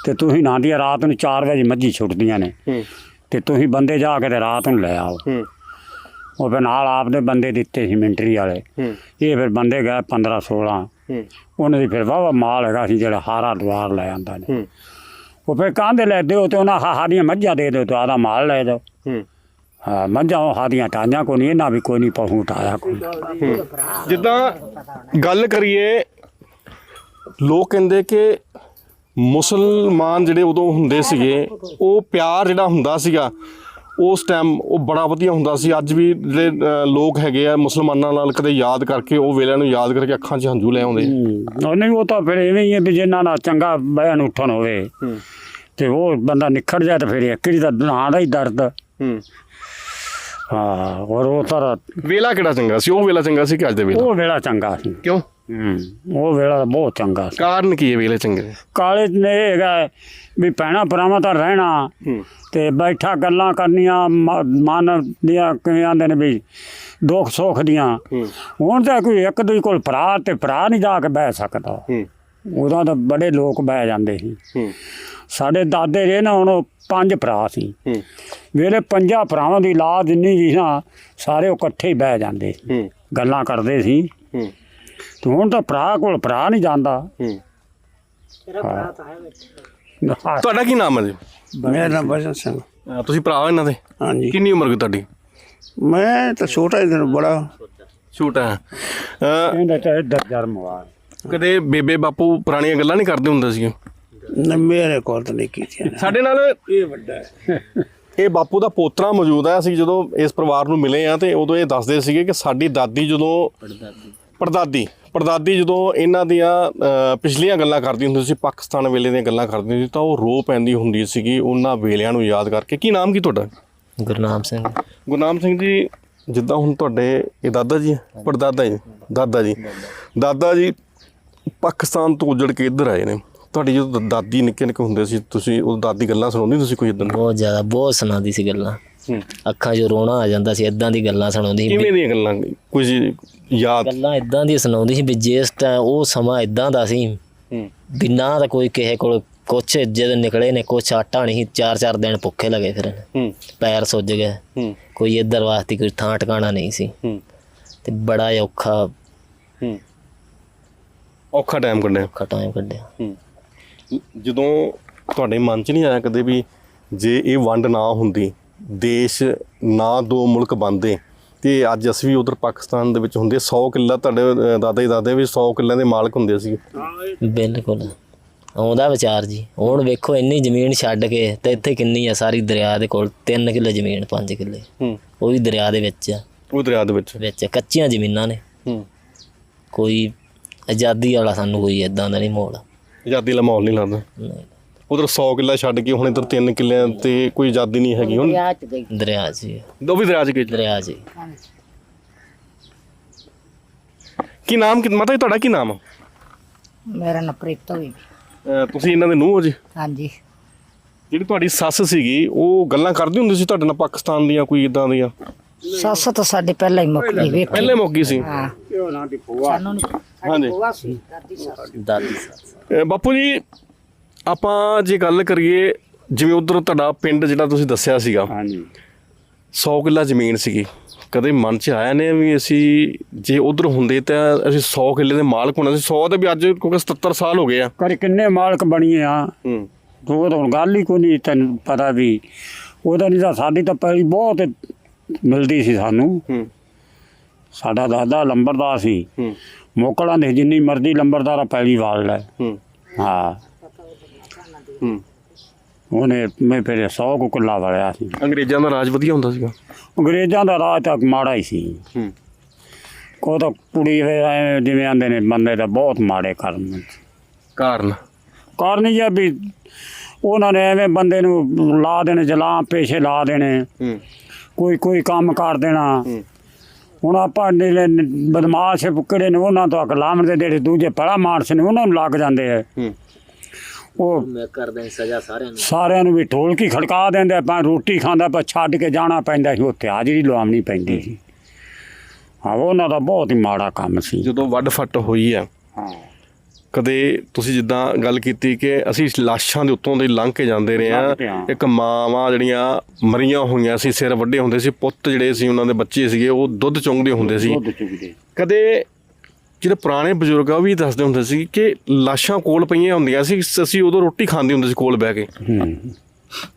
ਤੇ ਤੁਸੀਂ ਨਾ ਦੀ ਰਾਤ ਨੂੰ 4 ਵਜੇ ਮੱਝੀ ਛੁੱਟਦੀਆਂ ਨੇ। ਤੇ ਤੁਸੀਂ ਬੰਦੇ ਜਾ ਕੇ ਤੇ ਰਾਤ ਨੂੰ ਲੈ ਆਓ। ਉਹ ਫਿਰ ਨਾਲ ਆਪਦੇ ਬੰਦੇ ਦਿੱਤੇ ਸੀ ਮਿੰਟਰੀ ਵਾਲੇ। ਇਹ ਫਿਰ ਬੰਦੇ ਗਏ 15 16 ਹੂੰ। ਉਹਨਾਂ ਦੀ ਫਿਰ ਵਾਵਾ ਮਾਲ ਹੈਗਾ ਸੀ ਜਿਹੜਾ ਹਾਰਾ ਦਵਾਰ ਲੈ ਆਂਦਾ ਨੇ। ਫਿਰ ਕਾਂਦੇ ਲੈ ਦਿਓ ਤੇ ਉਹਨਾਂ ਹਾ ਹਾਰੀਆਂ ਮੱਝਾਂ ਦੇ ਦਿਓ ਤੇ ਆਦਾ ਮਾਲ ਲੈ ਦਿਓ। ਹੂੰ। ਹਾਂ ਮੱਝਾਂ ਹਾਦੀਆਂ ਟਾਈਆਂ ਕੋਈ ਨਹੀਂ ਇਹਨਾਂ ਵੀ ਕੋਈ ਨਹੀਂ ਪਹੂ ਟਾਇਆ ਕੋਈ। ਜਿੱਦਾਂ ਗੱਲ ਕਰੀਏ ਲੋਕ ਕਹਿੰਦੇ ਕਿ ਮੁਸਲਮਾਨ ਜਿਹੜੇ ਉਦੋਂ ਹੁੰਦੇ ਸੀਗੇ ਉਹ ਪਿਆਰ ਜਿਹੜਾ ਹੁੰਦਾ ਸੀਗਾ ਉਸ ਟਾਈਮ ਉਹ ਬੜਾ ਵਧੀਆ ਹੁੰਦਾ ਸੀ। ਅੱਜ ਵੀ ਜਿਹੜੇ ਲੋਕ ਹੈਗੇ ਆ ਮੁਸਲਮਾਨਾਂ ਨਾਲ ਕਦੇ ਯਾਦ ਕਰਕੇ ਉਹ ਵੇਲਿਆਂ ਨੂੰ ਯਾਦ ਕਰਕੇ ਅੱਖਾਂ 'ਚ ਹੰਝੂ ਲੈ ਆਉਂਦੇ। ਨਹੀਂ ਉਹ ਤਾਂ ਫਿਰ ਐਵੇਂ ਹੀ ਹੈ ਵੀ ਜਿਨ੍ਹਾਂ ਨਾਲ ਚੰਗਾ ਬਹਿਣ ਉੱਠਣ ਹੋਵੇ। ਤੇ ਉਹ ਬੰਦਾ ਨਿਖੜ ਜਾਏ ਤਾਂ ਫਿਰ ਇੱਕੜੀ ਦਾ ਨਾਂ ਦਾ ਹੀ ਦਰਦ। ਹੂੰ। ਹਾਂ ਔਰ ਉਹ ਤਾਂ ਵੇਲਾ ਕਿਹੜਾ ਚੰਗਾ ਸੀ? ਉਹ ਵੇਲਾ ਚੰਗਾ ਸੀ ਕਿ ਅੱਜ ਦੇ ਵੇਲਾ? ਉਹ ਵੇਲਾ ਚੰਗਾ ਸੀ। ਕਿਉਂ? ਹੂੰ ਉਹ ਵੇਲਾ ਬਹੁਤ ਚੰਗਾ ਸੀ। ਕਾਰਨ ਕੀ ਹੈ ਵੇਲੇ ਚੰਗੇ? ਕਾਲੇ ਨੇ ਹੈਗਾ ਵੀ ਭੈਣਾਂ ਭਰਾਵਾਂ ਤਾਂ ਰਹਿਣਾ। ਤੇ ਬੈਠਾ ਗੱਲਾਂ ਕਰਨੀਆਂ ਮਨ ਦੀਆਂ ਕਿਵੇਂ ਆਂਦੇ ਨੇ ਵੀ ਦੁੱਖ ਸੁੱਖ ਦੀਆਂ। ਹੂੰ। ਹੁਣ ਤਾਂ ਕੋਈ ਇੱਕ ਦੂਜੇ ਕੋਲ ਭਰਾ ਤੇ ਭਰਾ ਨਹੀਂ ਜਾ ਕੇ ਬਹਿ ਸਕਦਾ। ਹੂੰ। ਉਦੋਂ ਤਾਂ ਬੜੇ ਲੋਕ ਬਹਿ ਜਾਂਦੇ ਸੀ। ਹੂੰ। ਸਾਡੇ ਦਾਦੇ ਰਹੇ ਨਾ ਹੁਣ ਉਹ ਪੰਜ ਭਰਾ ਸੀ। ਹੂੰ। ਵੇਲੇ ਪੰਜਾਂ ਭਰਾਵਾਂ ਦੀ ਲਾਦ ਜਿੰਨੀ ਸੀ ਨਾ ਸਾਰੇ ਉਹ ਇਕੱਠੇ ਹੀ ਬਹਿ ਜਾਂਦੇ ਸੀ। ਹੂੰ। ਗੱਲਾਂ ਕਰਦੇ ਸੀ। ਹੂੰ। ਤੇ ਹੁਣ ਤਾਂ ਭਰਾ ਕੋਲ ਭਰਾ ਨਹੀਂ ਜਾਂਦਾ। ਹੂੰ। ਹਾਂ। ਤੁਹਾਡਾ ਕੀ ਨਾਮ ਹੈ ਜੀ? ਮੇਰਾ ਨਾਮ ਬਚਨ ਸਿੰਘ। ਤੁਸੀਂ ਭਰਾ ਹੋ ਇਹਨਾਂ ਦੇ? ਹਾਂਜੀ। ਕਿੰਨੀ ਉਮਰ ਹੈ ਤੁਹਾਡੀ? ਮੈਂ ਤਾਂ ਛੋਟਾ ਹੀ ਦਿਨ ਬੜਾ। ਛੋਟਾ ਹੈ। ਅ, ਇਹਦਾ ਤਾਂ ਜਨਮ ਹੋਇਆ ਕਦੇ ਬੇਬੇ ਬਾਪੂ ਪੁਰਾਣੀਆਂ ਗੱਲਾਂ ਨਹੀਂ ਕਰਦੇ ਹੁੰਦੇ ਸੀ ਨਾ ਮੇਰੇ ਕੋਲ ਤਾਂ ਨਹੀਂ ਕੀਤੀਆਂ। ਸਾਡੇ ਨਾਲ ਇਹ ਵੱਡਾ ਹੈ। ਇਹ ਬਾਪੂ ਦਾ ਪੋਤਰਾ ਮੌਜੂਦ ਹੈ। ਅਸੀਂ ਜਦੋਂ ਇਸ ਪਰਿਵਾਰ ਨੂੰ ਮਿਲੇ ਆ ਤੇ ਉਦੋਂ ਇਹ ਦੱਸਦੇ ਸੀਗੇ ਕਿ ਸਾਡੀ ਦਾਦੀ ਜਦੋਂ ਪੜਦਾਦੀ ਪੜਦਾਦੀ ਜਦੋਂ ਇਹਨਾਂ ਦੀਆਂ ਪਿਛਲੀਆਂ ਗੱਲਾਂ ਕਰਦੀ ਹੁੰਦੀ ਸੀ ਪਾਕਿਸਤਾਨ ਵੇਲੇ ਦੀਆਂ ਗੱਲਾਂ ਕਰਦੀ ਹੁੰਦੀ ਸੀ ਤਾਂ ਉਹ ਰੋ ਪੈਂਦੀ ਹੁੰਦੀ ਸੀਗੀ ਉਹਨਾਂ ਵੇਲਿਆਂ ਨੂੰ ਯਾਦ ਕਰਕੇ। ਕੀ ਨਾਮ ਕੀ ਤੁਹਾਡਾ? ਗੁਰਨਾਮ ਸਿੰਘ। ਗੁਰਨਾਮ ਸਿੰਘ ਜੀ ਜਿੱਦਾਂ ਹੁਣ ਤੁਹਾਡੇ ਇਹ ਦਾਦਾ ਜੀ ਹੈ? ਪੜਦਾਦਾ ਜੀ? ਦਾਦਾ ਜੀ। ਦਾਦਾ ਜੀ ਪਾਕਿਸਤਾਨ ਤੋਂ ਉੱਜੜ ਕੇ ਇੱਧਰ ਆਏ ਨੇ। ਤੁਹਾਡੀ ਜਦੋਂ ਦਾਦੀ ਨਿੱਕੇ ਨਿੱਕੇ ਹੁੰਦੇ ਸੀ ਤੁਸੀਂ ਉਹ ਦਾਦੀ ਗੱਲਾਂ ਸੁਣਾਉਂਦੀ ਤੁਸੀਂ ਕੋਈ ਇਦਾਂ ਬਹੁਤ ਜ਼ਿਆਦਾ ਬਹੁਤ ਸੁਣਾਉਂਦੀ ਸੀ ਗੱਲਾਂ। ਅੱਖਾਂ 'ਚੋਂ ਰੋਣਾ ਆ ਜਾਂਦਾ ਸੀ ਇਦਾਂ ਦੀ ਗੱਲਾਂ ਸੁਣਾਉਂਦੀ ਸੀ। ਕਿਵੇਂ ਦੀਆਂ ਗੱਲਾਂ? ਕੁਝ ਯਾਦ? ਗੱਲਾਂ ਇਦਾਂ ਦੀਆਂ ਸੁਣਾਉਂਦੀ ਸੀ ਵੀ ਜਿਸ ਟਾਈਮ ਉਹ ਸਮਾਂ ਇਦਾਂ ਦਾ ਸੀ ਵੀ ਨਾ ਤਾਂ ਕੋਈ ਕਿਸੇ ਕੋਲ ਕੁਛ ਜਦੋਂ ਨਿਕਲੇ ਨੇ ਕੁਛ ਆਟਾ ਨਹੀਂ ਚਾਰ ਚਾਰ ਦਿਨ ਭੁੱਖੇ ਲਗੇ ਫਿਰਨ ਹੂੰ। ਪੈਰ ਸੁੱਜ ਗਏ। ਕੋਈ ਇੱਧਰ ਵਾਸਤੇ ਕੋਈ ਥਾਂ ਟਿਕਾਣਾ ਨਹੀਂ ਸੀ। ਤੇ ਬੜਾ ਔਖਾ ਔਖਾ ਟਾਈਮ ਕੱਢਿਆ। ਔਖਾ ਟਾਈਮ ਕੱਢਿਆ। ਜਦੋਂ ਤੁਹਾਡੇ ਮਨ 'ਚ ਨਹੀਂ ਆਇਆ ਕਦੇ ਵੀ ਜੇ ਇਹ ਵੰਡ ਨਾ ਹੁੰਦੀ ਦੇਸ਼ ਨਾ ਦੋ ਮੁਲਕ ਬਣਦੇ ਤੇ ਅੱਜ ਅਸੀਂ ਵੀ ਉਧਰ ਪਾਕਿਸਤਾਨ ਦੇ ਵਿੱਚ ਹੁੰਦੇ 100 ਕਿੱਲਾ ਤੁਹਾਡੇ ਦਾਦਾ ਜੀ ਦਾਦੇ ਵੀ 100 ਕਿੱਲਿਆਂ ਦੇ ਮਾਲਕ ਹੁੰਦੇ ਸੀ ਬਿਲਕੁਲ। ਆਉਂਦਾ ਵਿਚਾਰ ਜੀ। ਹੁਣ ਵੇਖੋ ਇੰਨੀ ਜ਼ਮੀਨ ਛੱਡ ਕੇ ਤੇ ਇੱਥੇ ਕਿੰਨੀ ਆ ਸਾਰੀ ਦਰਿਆ ਦੇ ਕੋਲ 3 ਕਿੱਲੇ ਜ਼ਮੀਨ 5 ਕਿੱਲੇ। ਹੂੰ। ਉਹ ਵੀ ਦਰਿਆ ਦੇ ਵਿੱਚ ਆ। ਉਹ ਦਰਿਆ ਦੇ ਵਿੱਚ। ਵਿੱਚ ਕੱਚੀਆਂ ਜ਼ਮੀਨਾਂ ਨੇ। ਹੂੰ। ਕੋਈ ਆਜ਼ਾਦੀ ਵਾਲਾ ਸਾਨੂੰ ਕੋਈ ਇਦਾਂ ਦਾ ਨਹੀਂ ਮੋਲ ਆਜ਼ਾਦੀ ਵਾਲਾ ਮਾਹੌਲ ਨਹੀਂ ਲੱਗਦਾ ਉਧਰ 100 ਕਿੱਲਾ ਛੱਡ ਕੇ ਹੁਣ ਇੱਧਰ 3 ਕਿੱਲਿਆਂ ਤੇ ਕੋਈ ਆਜ਼ਾਦੀ ਨਹੀਂ ਹੈਗੀ ਹੁਣ। ਦਰਿਆ 'ਚ ਆ, ਉਹ ਵੀ ਦਰਿਆ 'ਚ ਗਏ ਦਰਿਆ ਹੀ। ਕੀ ਨਾਮ ਕੀ ਮਾਤਾ ਜੀ ਤੁਹਾਡਾ ਕੀ ਨਾਮ? ਆ? ਮੇਰਾ ਨਾਂ ਪ੍ਰੀਤ ਹੋਈ ਤੁਸੀਂ ਇਹਨਾਂ ਦੇ ਨੂੰਹ ਹੋ ਜੀ? ਹਾਂਜੀ। ਜਿਹੜੀ ਤੁਹਾਡੀ ਸੱਸ ਸੀਗੀ ਉਹ ਗੱਲਾਂ ਕਰਦੀ ਹੁੰਦੀ ਸੀ ਤੁਹਾਡੇ ਨਾਲ ਪਾਕਿਸਤਾਨ ਦੀਆਂ ਕੋਈ ਇਦਾਂ ਦੀਆਂ? ਸੱਸ ਤਾਂ ਸਾਡੇ ਪਹਿਲਾਂ ਹੀ ਮੁੱਕ ਗਈ ਵੇਖੀ। ਪਹਿਲੇ ਮੌਕੀ ਸੀ। ਹਾਂ। ਉਹ ਸਾਨੂੰ ਨਹੀਂ ਹਾਂਜੀ। ਭੂਆ ਸੀ ਦਾਦੀ ਸੱਸ। ਦਾਦੀ ਸੱਸ। ਅ, ਬਾਪੂ ਜੀ ਆਪਾਂ ਜੇ ਗੱਲ ਕਰੀਏ ਜਿਵੇਂ ਉਧਰ ਤੁਹਾਡਾ ਪਿੰਡ ਜਿਹੜਾ ਤੁਸੀਂ ਦੱਸਿਆ ਸੀਗਾ ਹਾਂਜੀ। 100 ਕਿੱਲਾ ਜ਼ਮੀਨ ਸੀਗੀ। ਕਦੇ ਮਨ 'ਚ ਆਇਆ ਨੇ ਵੀ ਅਸੀਂ ਜੇ ਉਧਰ ਹੁੰਦੇ ਤਾਂ ਅਸੀਂ 100 ਕਿੱਲੇ ਦੇ ਮਾਲਕ ਹੋਣਾ ਸੀ। 100 ਤੇ ਵੀ ਅੱਜ ਕਿਉਂਕਿ 77 ਸਾਲ ਹੋ ਗਏ ਆ। ਕਰ ਕਿੰਨੇ ਮਾਲਕ ਬਣੀਏ ਆ? ਹੂੰ। ਤੂੰ ਤਾਂ ਹੁਣ ਗੱਲ ਹੀ ਕੋਈ ਨਹੀਂ ਤੈਨੂੰ ਪਤਾ ਵੀ। ਉਹਦਾ ਨਹੀਂ ਤਾਂ ਸਾਡੀ ਤਾਂ ਪਹਿਲੀ ਬਹੁਤ ਮਿਲਦੀ ਸੀ ਸਾਨੂੰ। ਹੂੰ। ਸਾਡਾ ਦਾਦਾ ਲੰਬਰਦਾਰ ਸੀ। ਹੂੰ। ਮੋਕਲਾਂ ਦੇ ਜਿੰਨੀ ਮਰਜ਼ੀ ਲੰਬਰਦਾਰਾ ਪੈਲੀ ਵਾਲ ਲੈ। ਹੂੰ। ਹਾਂ। ਹੂੰ। ਉਹਨੇ ਮੈਂ ਫਿਰ 100 ਕੁ ਕਿੱਲਾ ਵਾਲਿਆ ਸੀ। ਅੰਗਰੇਜ਼ਾਂ ਦਾ ਰਾਜ ਵਧੀਆ ਹੁੰਦਾ ਸੀਗਾ। ਅੰਗਰੇਜ਼ਾਂ ਦਾ ਰਾਜ ਤਾਂ ਮਾੜਾ ਹੀ ਸੀ। ਹੂੰ। ਉਹ ਤਾਂ ਕੁੜੀ ਐਂ ਜਿਵੇਂ ਆਂਦੇ ਨੇ ਬੰਦੇ ਦਾ ਬਹੁਤ ਮਾੜੇ ਕਰਮ ਕਾਰਨ? ਕਾਰਨ ਇਹ ਆ ਵੀ ਉਹਨਾਂ ਨੇ ਐਵੇਂ ਬੰਦੇ ਨੂੰ ਲਾ ਦੇਣੇ ਜਲਾਂ ਪੇਸ਼ੇ ਲਾ ਦੇਣੇ। ਹੂੰ। ਕੋਈ ਕੋਈ ਕੰਮ ਕਰ ਦੇਣਾ। ਹੂੰ। ਹੁਣ ਆਪਾਂ ਨੇ ਬਦਮਾਸ਼ ਕਿਹੜੇ ਨੇ ਉਹਨਾਂ ਤੋਂ ਅਕਲਾਮ ਦੇ ਜਿਹੜੇ ਦੂਜੇ ਪੜਾ ਮਾਨਸ ਨੇ ਉਹਨਾਂ ਨੂੰ ਲੱਗ ਜਾਂਦੇ ਆ। ਹੂੰ। ਉਹ ਮੈਂ ਕਰਦਾ ਸਜ਼ਾ ਸਾਰਿਆਂ ਨੂੰ। ਸਾਰਿਆਂ ਨੂੰ ਵੀ ਢੋਲਕੀ ਖੜਕਾ ਦਿੰਦੇ ਆਪਾਂ ਰੋਟੀ ਖਾਂਦਾ ਪਰ ਛੱਡ ਕੇ ਜਾਣਾ ਪੈਂਦਾ ਸੀ ਉੱਥੇ ਹਾਜ਼ਰੀ ਲਵਾਉਣੀ ਪੈਂਦੀ ਸੀ। ਹਾਂ ਉਹਨਾਂ ਦਾ ਬਹੁਤ ਹੀ ਮਾੜਾ ਕੰਮ ਸੀ। ਜਦੋਂ ਵੱਡ ਫੱਟ ਹੋਈ ਆ ਹਾਂ। ਕਦੇ ਤੁਸੀਂ ਜਿੱਦਾਂ ਗੱਲ ਕੀਤੀ ਕਿ ਅਸੀਂ ਲਾਸ਼ਾਂ ਦੇ ਉੱਤੋਂ ਦੇ ਲੰਘ ਕੇ ਜਾਂਦੇ ਰਹੇ ਆ ਹਾਂ। ਇੱਕ ਮਾਵਾਂ ਜਿਹੜੀਆਂ ਮਰੀਆਂ ਹੋਈਆਂ ਸੀ ਸਿਰ ਵੱਡੇ ਹੁੰਦੇ ਸੀ ਪੁੱਤ ਜਿਹੜੇ ਸੀ ਉਹਨਾਂ ਦੇ ਬੱਚੇ ਸੀਗੇ ਉਹ ਦੁੱਧ ਚੁੰਗਦੇ ਹੁੰਦੇ ਸੀ। ਕਦੇ ਜਿਹੜੇ ਪੁਰਾਣੇ ਬਜ਼ੁਰਗ ਆ ਉਹ ਵੀ ਦੱਸਦੇ ਹੁੰਦੇ ਸੀ ਕਿ ਲਾਸ਼ਾਂ ਕੋਲ ਪਈਆਂ ਹੁੰਦੀਆਂ ਸੀ ਅਸੀਂ ਉਦੋਂ ਰੋਟੀ ਖਾਂਦੇ ਹੁੰਦੇ ਸੀ ਕੋਲ ਬਹਿ ਕੇ। ਹੂੰ।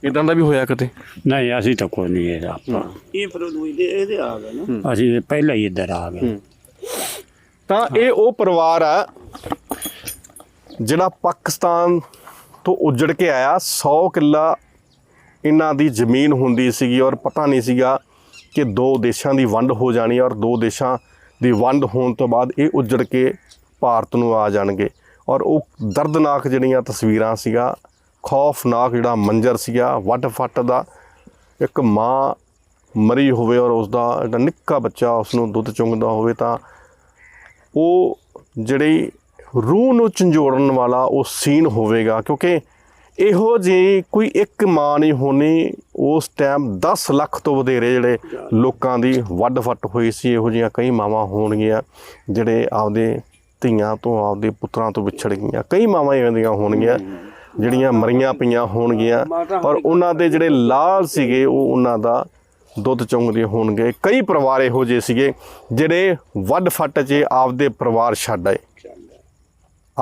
ਇਦਾਂ ਦਾ ਵੀ ਹੋਇਆ ਕਦੇ? ਨਹੀਂ ਅਸੀਂ ਤਾਂ ਕੋਈ ਨਹੀਂ ਇਹਦਾ ਆਪਾਂ। ਇਹ ਫਿਰ ਦੂਈ ਦੇ ਇਹਦੇ ਆ ਗਏ ਨਾ। ਅਸੀਂ ਪਹਿਲਾਂ ਹੀ ਇੱਧਰ ਆ ਗਏ। ਤਾਂ ਇਹ ਉਹ ਪਰਿਵਾਰ ਆ ਜਿਹੜਾ ਪਾਕਿਸਤਾਨ ਤੋਂ ਉੱਜੜ ਕੇ ਆਇਆ 100 ਕਿੱਲਾ ਇਹਨਾਂ ਦੀ ਜ਼ਮੀਨ ਹੁੰਦੀ ਸੀਗੀ ਔਰ ਪਤਾ ਨਹੀਂ ਸੀਗਾ ਕਿ ਦੋ ਦੇਸ਼ਾਂ ਦੀ ਵੰਡ ਹੋ ਜਾਣੀ ਔਰ ਦੋ ਦੇਸ਼ਾਂ ਦੀ ਵੰਡ ਹੋਣ ਤੋਂ ਬਾਅਦ ਇਹ ਉੱਜੜ ਕੇ ਭਾਰਤ ਨੂੰ ਆ ਜਾਣਗੇ। ਔਰ ਉਹ ਦਰਦਨਾਕ ਜਿਹੜੀਆਂ ਤਸਵੀਰਾਂ ਸੀਗਾ, ਖੌਫਨਾਕ ਜਿਹੜਾ ਮੰਜ਼ਰ ਸੀਗਾ, ਵੱਡ ਫੱਟ ਦਾ ਇੱਕ ਮਾਂ ਮਰੀ ਹੋਵੇ ਔਰ ਉਸ ਦਾ ਜਿਹੜਾ ਨਿੱਕਾ ਬੱਚਾ ਉਸ ਨੂੰ ਦੁੱਧ ਚੁੰਗਦਾ ਹੋਵੇ ਤਾਂ ਉਹ ਜਿਹੜੀ ਰੂਹ ਨੂੰ ਝੰਜੋੜਨ ਵਾਲਾ ਉਹ ਸੀਨ ਹੋਵੇਗਾ, ਕਿਉਂਕਿ ਇਹੋ ਜਿਹੀ ਕੋਈ ਇੱਕ ਮਾਂ ਨਹੀਂ ਹੋਣੀ, ਉਸ ਟਾਈਮ 10 ਲੱਖ ਤੋਂ ਵਧੇਰੇ ਜਿਹੜੇ ਲੋਕਾਂ ਦੀ ਵੱਡ ਫੱਟ ਹੋਈ ਸੀ, ਇਹੋ ਜਿਹੀਆਂ ਕਈ ਮਾਵਾਂ ਹੋਣਗੀਆਂ, ਜਿਹੜੇ ਆਪਦੇ ਧੀਆਂ ਤੋਂ ਆਪਦੇ ਪੁੱਤਰਾਂ ਤੋਂ ਵਿਛੜ ਗਈਆਂ, ਕਈ ਮਾਵਾਂ ਇਵੇਂ ਦੀਆਂ ਹੋਣਗੀਆਂ, ਜਿਹੜੀਆਂ ਮਰੀਆਂ ਪਈਆਂ ਹੋਣਗੀਆਂ ਔਰ ਉਹਨਾਂ ਦੇ ਜਿਹੜੇ ਲਾਲ ਸੀਗੇ, ਉਹ ਉਹਨਾਂ ਦਾ ਦੁੱਧ ਚੁੰਗਦੇ ਹੋਣਗੇ। ਕਈ ਪਰਿਵਾਰ ਇਹੋ ਜਿਹੇ ਸੀਗੇ, ਜਿਹੜੇ ਵੱਡ ਫੱਟ 'ਚ ਆਪਦੇ ਪਰਿਵਾਰ ਛੱਡ ਆਏ।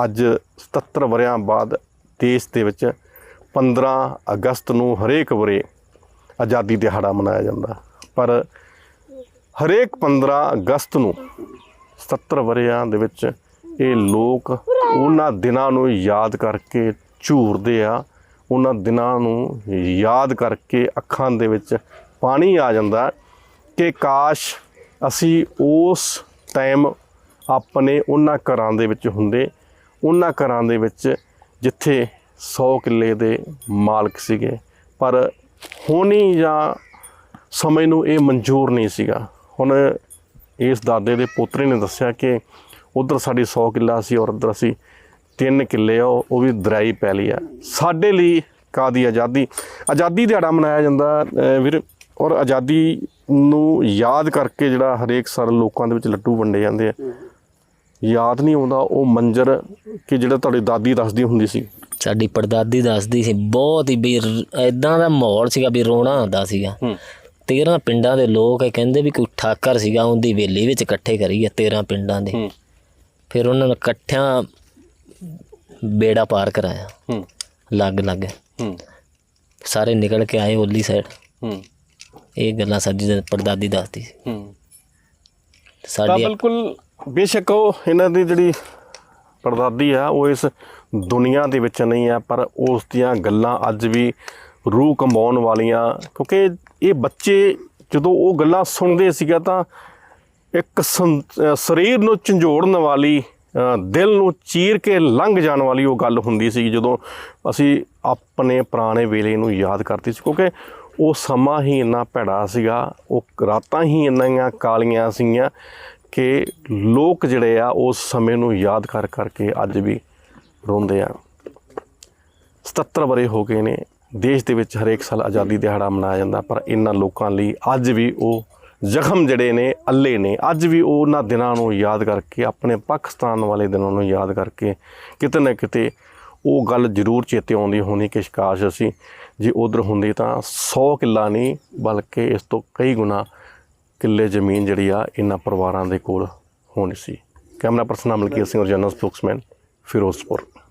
ਅੱਜ 77 ਵਰਿਆਂ ਬਾਅਦ ਦੇਸ਼ ਦੇ ਵਿੱਚ 15 ਅਗਸਤ ਨੂੰ ਹਰੇਕ ਵਰੇ ਆਜ਼ਾਦੀ ਦਿਹਾੜਾ ਮਨਾਇਆ ਜਾਂਦਾ। ਪਰ ਹਰੇਕ 15 ਅਗਸਤ ਨੂੰ 77 ਵਰਿਆਂ ਦੇ ਵਿੱਚ ਇਹ ਲੋਕ ਉਹਨਾਂ ਦਿਨਾਂ ਨੂੰ ਯਾਦ ਕਰਕੇ ਝੂਰਦੇ ਆ। ਉਹਨਾਂ ਦਿਨਾਂ ਨੂੰ ਯਾਦ ਕਰਕੇ ਅੱਖਾਂ ਦੇ ਵਿੱਚ ਪਾਣੀ ਆ ਜਾਂਦਾ ਕਿ ਕਾਸ਼ ਅਸੀਂ ਉਸ ਟਾਈਮ ਆਪਣੇ ਉਹਨਾਂ ਘਰਾਂ ਦੇ ਵਿੱਚ ਹੁੰਦੇ ਉਹਨਾਂ ਘਰਾਂ ਦੇ ਵਿੱਚ ਜਿੱਥੇ 100 ਕਿੱਲੇ ਦੇ ਮਾਲਕ ਸੀਗੇ। ਪਰ ਹੋਣੀ ਜਾਂ ਸਮੇਂ ਨੂੰ ਇਹ ਮਨਜ਼ੂਰ ਨਹੀਂ ਸੀਗਾ। ਹੁਣ ਇਸ ਦਾਦੇ ਦੇ ਪੋਤਰੇ ਨੇ ਦੱਸਿਆ ਕਿ ਉਧਰ ਸਾਡੀ 100 ਕਿੱਲਾ ਸੀ ਔਰ ਉਧਰ ਅਸੀਂ 3 ਕਿੱਲੇ ਆ, ਉਹ ਵੀ ਦਰਾਈ ਪੈ ਲਈ ਆ। ਸਾਡੇ ਲਈ ਕਾਦੀ ਆਜ਼ਾਦੀ? ਆਜ਼ਾਦੀ ਦਿਹਾੜਾ ਮਨਾਇਆ ਜਾਂਦਾ ਵੀਰ, ਔਰ ਆਜ਼ਾਦੀ ਨੂੰ ਯਾਦ ਕਰਕੇ ਜਿਹੜਾ ਹਰੇਕ ਸਾਲ ਲੋਕਾਂ ਦੇ ਵਿੱਚ ਲੱਡੂ ਵੰਡੇ ਜਾਂਦੇ ਆ। ਯਾਦ ਨਹੀਂ ਆਉਂਦਾ ਉਹ ਮੰਜ਼ਰ ਕਿ ਜਿਹੜਾ ਤੁਹਾਡੀ ਦਾਦੀ ਦੱਸਦੀ ਹੁੰਦੀ ਸੀ। ਸਾਡੀ ਪੜਦਾਦੀ ਦੱਸਦੀ ਸੀ ਬਹੁਤ ਹੀ ਵੀ ਐਦਾਂ ਦਾ ਮਾਹੌਲ ਸੀਗਾ ਵੀ ਰੋਣਾ ਆਉਂਦਾ ਸੀਗਾ। ਹੂੰ। 13 ਪਿੰਡਾਂ ਦੇ ਲੋਕ ਇਹ ਕਹਿੰਦੇ ਵੀ ਕੋਈ ਠਾਕਰ ਸੀਗਾ ਉਹਦੀ ਵੇਲੀ ਵਿੱਚ ਇਕੱਠੇ ਕਰੀਏ 13 ਪਿੰਡਾਂ ਦੇ। ਫਿਰ ਉਹਨਾਂ ਨੇ ਇਕੱਠਿਆਂ ਬੇੜਾ ਪਾਰ ਕਰਾਇਆ। ਹੂੰ। ਲੱਗ ਲੱਗ। ਹੂੰ। ਸਾਰੇ ਨਿਕਲ ਕੇ ਆਏ ਓਲੀ ਸਾਈਡ ਹੂੰ। ਇਹ ਗੱਲਾਂ ਸਾਡੀ ਪੜਦਾਦੀ ਦੱਸਦੀ ਸੀ। ਸਾਡੀ ਬਿਲਕੁਲ ਬੇਸ਼ੱਕ ਉਹ ਇਹਨਾਂ ਦੀ ਜਿਹੜੀ ਪਰਦਾਦੀ ਆ, ਉਹ ਇਸ ਦੁਨੀਆ ਦੇ ਵਿੱਚ ਨਹੀਂ ਆ, ਪਰ ਉਸ ਦੀਆਂ ਗੱਲਾਂ ਅੱਜ ਵੀ ਰੂਹ ਕੰਬਾਉਣ ਵਾਲੀਆਂ, ਕਿਉਂਕਿ ਇਹ ਬੱਚੇ ਜਦੋਂ ਉਹ ਗੱਲਾਂ ਸੁਣਦੇ ਸੀਗਾ ਤਾਂ ਇੱਕ ਸੰ- ਸਰੀਰ ਨੂੰ ਝੰਜੋੜਨ ਵਾਲੀ ਦਿਲ ਨੂੰ ਚੀਰ ਕੇ ਲੰਘ ਜਾਣ ਵਾਲੀ ਉਹ ਗੱਲ ਹੁੰਦੀ ਸੀ ਜਦੋਂ ਅਸੀਂ ਆਪਣੇ ਪੁਰਾਣੇ ਵੇਲੇ ਨੂੰ ਯਾਦ ਕਰਦੇ ਸੀ, ਕਿਉਂਕਿ ਉਹ ਸਮਾਂ ਹੀ ਇੰਨਾ ਭੈੜਾ ਸੀਗਾ, ਉਹ ਰਾਤਾਂ ਹੀ ਇੰਨੀਆਂ ਕਾਲੀਆਂ ਸੀਗੀਆਂ ਕਿ ਲੋਕ ਜਿਹੜੇ ਆ, ਉਸ ਸਮੇਂ ਨੂੰ ਯਾਦ ਕਰ ਕਰਕੇ ਅੱਜ ਵੀ ਰੋਂਦੇ ਆ। 77 ਬਰੇ ਹੋ ਗਏ ਨੇ, ਦੇਸ਼ ਦੇ ਵਿੱਚ ਹਰੇਕ ਸਾਲ ਆਜ਼ਾਦੀ ਦਿਹਾੜਾ ਮਨਾਇਆ ਜਾਂਦਾ, ਪਰ ਇਹਨਾਂ ਲੋਕਾਂ ਲਈ ਅੱਜ ਵੀ ਉਹ ਜ਼ਖਮ ਜਿਹੜੇ ਨੇ, ਅੱਲੇ ਨੇ। ਅੱਜ ਵੀ ਉਹ ਉਹਨਾਂ ਦਿਨਾਂ ਨੂੰ ਯਾਦ ਕਰਕੇ, ਆਪਣੇ ਪਾਕਿਸਤਾਨ ਵਾਲੇ ਦਿਨਾਂ ਨੂੰ ਯਾਦ ਕਰਕੇ ਕਿਤੇ ਨਾ ਕਿਤੇ ਉਹ ਗੱਲ ਜ਼ਰੂਰ ਚੇਤੇ ਆਉਂਦੀ ਹੋਣੀ ਕਿ ਸ਼ਿਕਾਸ਼ ਅਸੀਂ ਜੇ ਉਧਰ ਹੁੰਦੇ ਤਾਂ 100 ਕਿੱਲਾ ਨਹੀਂ, ਬਲਕਿ ਇਸ ਤੋਂ ਕਈ ਗੁਣਾ ਕਿੱਲੇ ਜ਼ਮੀਨ ਜਿਹੜੀ ਆ ਇਹਨਾਂ ਪਰਿਵਾਰਾਂ ਦੇ ਕੋਲ ਹੋਣੀ ਸੀ। ਕੈਮਰਾ ਪਰਸਨ ਅਮਲਕੀਰ ਸਿੰਘ ਔਰ ਜਨਰਲ ਸਪੋਕਸਮੈਨ ਫਿਰੋਜ਼ਪੁਰ।